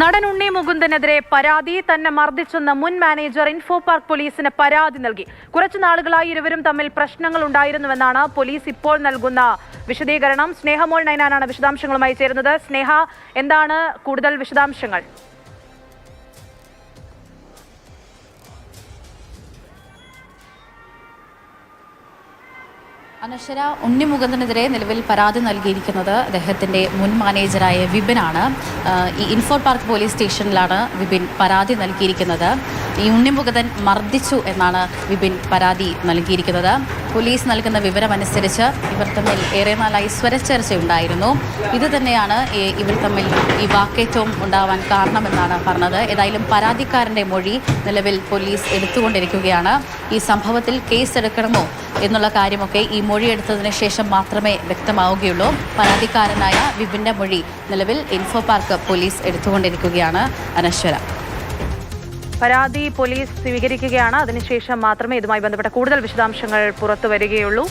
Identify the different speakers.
Speaker 1: നടൻ ഉണ്ണി മുകുന്ദനെതിരെ പരാതി തന്നെ മർദ്ദിച്ചെന്ന് മുൻ മാനേജർ ഇൻഫോ പാർക്ക് പോലീസിന് പരാതി നൽകി. കുറച്ചു നാളുകളായി ഇരുവരും തമ്മിൽ പ്രശ്നങ്ങൾ ഉണ്ടായിരുന്നുവെന്നാണ് പോലീസ് ഇപ്പോൾ നൽകുന്ന വിശദീകരണം. സ്നേഹമോൾ നൈനാനാണ് വിശദാംശങ്ങളുമായി ചേരുന്നത്. സ്നേഹ എന്താണ് കൂടുതൽ വിശദാംശങ്ങൾ?
Speaker 2: അനശ്വര ഉണ്ണിമുകുന്ദനെതിരെ നിലവിൽ പരാതി നൽകിയിരിക്കുന്നത് അദ്ദേഹത്തിന്റെ മുൻ മാനേജറായ വിപിനാണ്. ഈ ഇൻഫോ പാർക്ക് പോലീസ് സ്റ്റേഷനിലാണ് വിപിൻ പരാതി നൽകിയിരിക്കുന്നത്. ഈ ഉണ്ണിമുകുന്ദൻ മർദ്ദിച്ചു എന്നാണ് വിപിൻ പരാതി നൽകിയിരിക്കുന്നത്. പോലീസ് നൽകുന്ന വിവരമനുസരിച്ച് ഇവർ തമ്മിൽ ഏറെ നാളായി സ്വരച്ചേർച്ചയുണ്ടായിരുന്നു. ഇത് തന്നെയാണ് ഇവർ തമ്മിൽ ഈ വാക്കേറ്റവും ഉണ്ടാവാൻ കാരണമെന്നാണ് പറഞ്ഞത്. ഏതായാലും പരാതിക്കാരന്റെ മൊഴി നിലവിൽ പോലീസ് എടുത്തുകൊണ്ടിരിക്കുകയാണ്. ഈ സംഭവത്തിൽ കേസ് എടുക്കണമോ എന്നുള്ള കാര്യമൊക്കെ ഈ മൊഴി എടുത്തതിന് ശേഷം മാത്രമേ വ്യക്തമാവുകയുള്ളൂ. പരാതിക്കാരനായ വിപിന്റെ മൊഴി നിലവിൽ ഇൻഫോ പാർക്ക് പോലീസ് എടുത്തുകൊണ്ടിരിക്കുകയാണ്. അനശ്വര.
Speaker 1: പരാതി പോലീസ് സ്വീകരിക്കുകയാണ്. അതിനുശേഷം മാത്രമേ ഇതുമായി ബന്ധപ്പെട്ട കൂടുതൽ വിശദാംശങ്ങൾ പുറത്തു വരികയുള്ളൂ